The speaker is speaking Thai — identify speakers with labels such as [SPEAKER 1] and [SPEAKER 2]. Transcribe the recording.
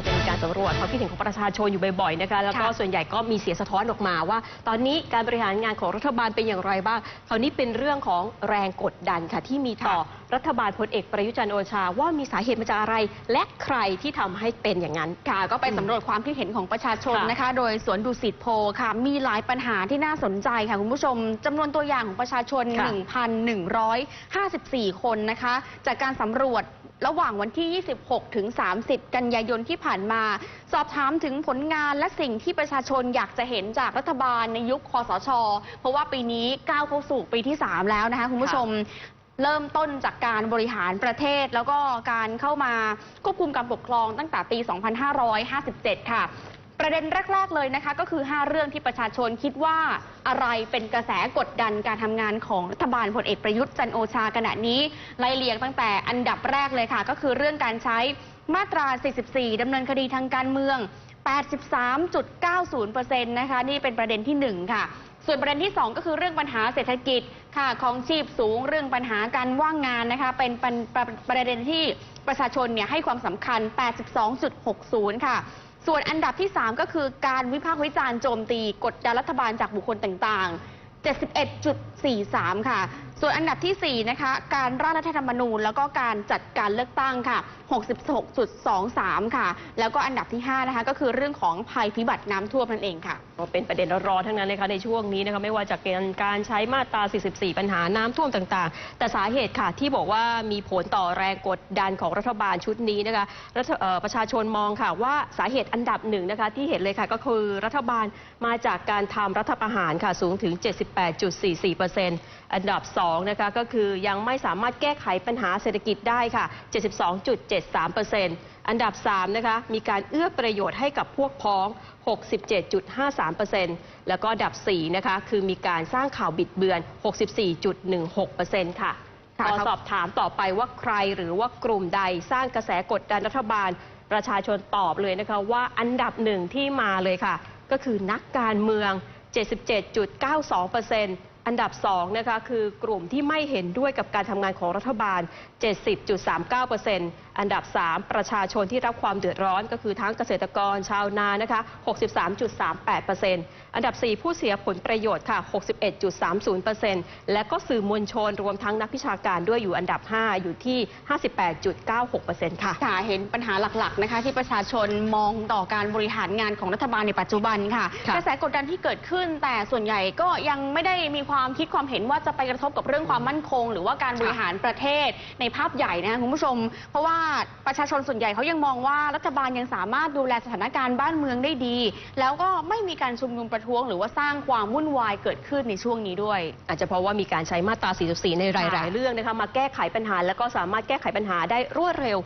[SPEAKER 1] เราจะมีการสำรวจความคิดเห็นของประชาชนอยู่บ่อยๆนะคะแล้วก็
[SPEAKER 2] ค่ะ
[SPEAKER 1] ส่วนใหญ่ก็มีเสียงสะท้อนออกมาว่า ตอนนี้การบริหารงานของรัฐบาลเป็นอย่างไรบ้างคราวนี้เป็นเรื่องของแรงกดดันค่ะที่มีต่อรัฐบาลพลเอกประยุจันทร์โอชา ว่ามีสาเหตุมาจากอะไร และใครที่ทำให้เป็นอย่างนั้น
[SPEAKER 2] ค่ะ ก็ไปสำรวจความคิดเห็นของประชาชน
[SPEAKER 1] ค่ะ
[SPEAKER 2] นะคะ โดยสวนดุสิตโพลค่ะ มีหลายปัญหาที่น่าสนใจค่ะคุณผู้ชมจำนวนตัวอย่างของประชาชน
[SPEAKER 1] ค่ะ
[SPEAKER 2] 1,154 คนนะคะ จากการสำรวจระหว่างวันที่ 26 ถึง 30 กันยายนที่ผ่านมาสอบถามถึงผลงานและสิ่งที่ประชาชนอยากจะเห็นจากรัฐบาลในยุคคอสช เพราะว่าปีนี้ก้าวเข้าสู่ปีที่ 3 แล้วนะคะคุณผู้ชมเริ่มต้นจากการบริหารประเทศ แล้วก็การเข้ามาควบคุมการปกครองตั้งแต่ปี 2557 ค่ะ ประเด็นแรก ๆ เลยนะคะ ก็คือ 5 เรื่องที่ประชาชนคิดว่าอะไรเป็นกระแสกดดันการทำงานของรัฐบาลพลเอกประยุทธ์จันทร์โอชาขณะนี้ไล่เลียงตั้งแต่อันดับแรกเลยค่ะ ก็คือเรื่องการใช้ มาตรา 44 ดำเนินคดีทางการเมือง 83.90%นะคะนี่เป็นประเด็นที่ 1 ค่ะ ส่วนประเด็นที่ 2 ก็คือเรื่องปัญหาเศรษฐกิจค่ะของชีพสูงเรื่องปัญหาการว่างงานนะคะเป็นประปรประเด็นที่ประชาชนเนี่ยให้ความสำคัญ 82.60 ค่ะส่วนอันดับที่ 3 ก็คือการวิพากษ์วิจารณ์โจมตีกดดันรัฐบาลจากบุคคลต่างๆ 71.43 ค่ะ ส่วนอันดับทีสี่ 4 นะคะ การร่างรัฐธรรมนูญ แล้วก็การจัดการเลือกตั้งค่ะ 66.23 ค่ะ แล้วก็อันดับที่ 5 นะคะ ก็คือเรื่องของภัยพิบัติน้ำท่วมนั่นเองค่ะ
[SPEAKER 1] ก็เป็นประเด็นร้อนๆทั้งนั้นนะคะในช่วงนี้นะคะไม่ว่าจะเป็นการใช้มาตรา 44 ปัญหาน้ำท่วมต่างๆ แต่สาเหตุค่ะที่บอกว่ามีผลต่อแรงกดดันของรัฐบาลชุดนี้นะคะรัฐประชาชนมองค่ะว่าสาเหตุอันดับหนึ่งนะคะที่เห็นเลยค่ะก็คือรัฐบาลมาจากการทำรัฐประหารค่ะสูงถึง78.44%อันดับ 2 นะคะก็คือยังไม่สามารถแก้ไขปัญหาเศรษฐกิจได้ค่ะ 72.73%อันดับ 3 นะคะ มีการเอื้อประโยชน์ให้กับพวกพ้อง 67.53%แล้วก็อันดับ 4 นะคะ คือมีการสร้างข่าวบิดเบือน 64.16%ค่ะ
[SPEAKER 2] ค่ะ
[SPEAKER 1] ขอสอบถามต่อไปว่าใครหรือว่ากลุ่มใดสร้างกระแสกดดันรัฐบาล ประชาชนตอบเลยนะคะว่าอันดับหนึ่งที่มาเลยค่ะ ก็คือนักการเมือง 77.92%อัน ดับ2นะคะคือกลุ่มที่ไม่เห็นด้วยกับการทำงานของรัฐบาล 70.39%อันดับ 3 ประชาชนที่รับความเดือดร้อนก็คือทั้งเกษตรกรชาวนานะคะ63.38%อันดับ 4 ผู้เสียผลประโยชน์ค่ะ 61.30%และก็สื่อมวลชนรวมทั้งนักพิชาการด้วยอยู่อันดับ 5 อยู่ที่ 58.96%ค่ะ
[SPEAKER 2] ค่ะ เห็นปัญหาหลักๆนะคะ ที่ประชาชนมองต่อการบริหารงานของรัฐบาลในปัจจุบันค่ะ
[SPEAKER 1] ค่ะ
[SPEAKER 2] กระแสกดดันที่เกิดขึ้น แต่ส่วนใหญ่ก็ยังไม่ได้มีความคิดความเห็นว่าจะไปกระทบกับเรื่องความมั่นคง หรือว่าการบริหารประเทศในภาพใหญ่นะคะคุณผู้ชม เพราะว่าประชาชนส่วนใหญ่เขายังมองว่ารัฐบาลยังสามารถดูแลสถานการณ์บ้านเมืองได้ดี แล้วก็ไม่มีการชุมนุมประท้วง หรือว่าสร้างความวุ่นวายเกิดขึ้นในช่วงนี้ด้วย
[SPEAKER 1] อาจจะเพราะว่ามีการใช้มาตรา 44 ในหลาย ๆ เรื่องนะคะมาแก้ไขปัญหา แล้วก็สามารถแก้ไขปัญหาได้รวดเร็ว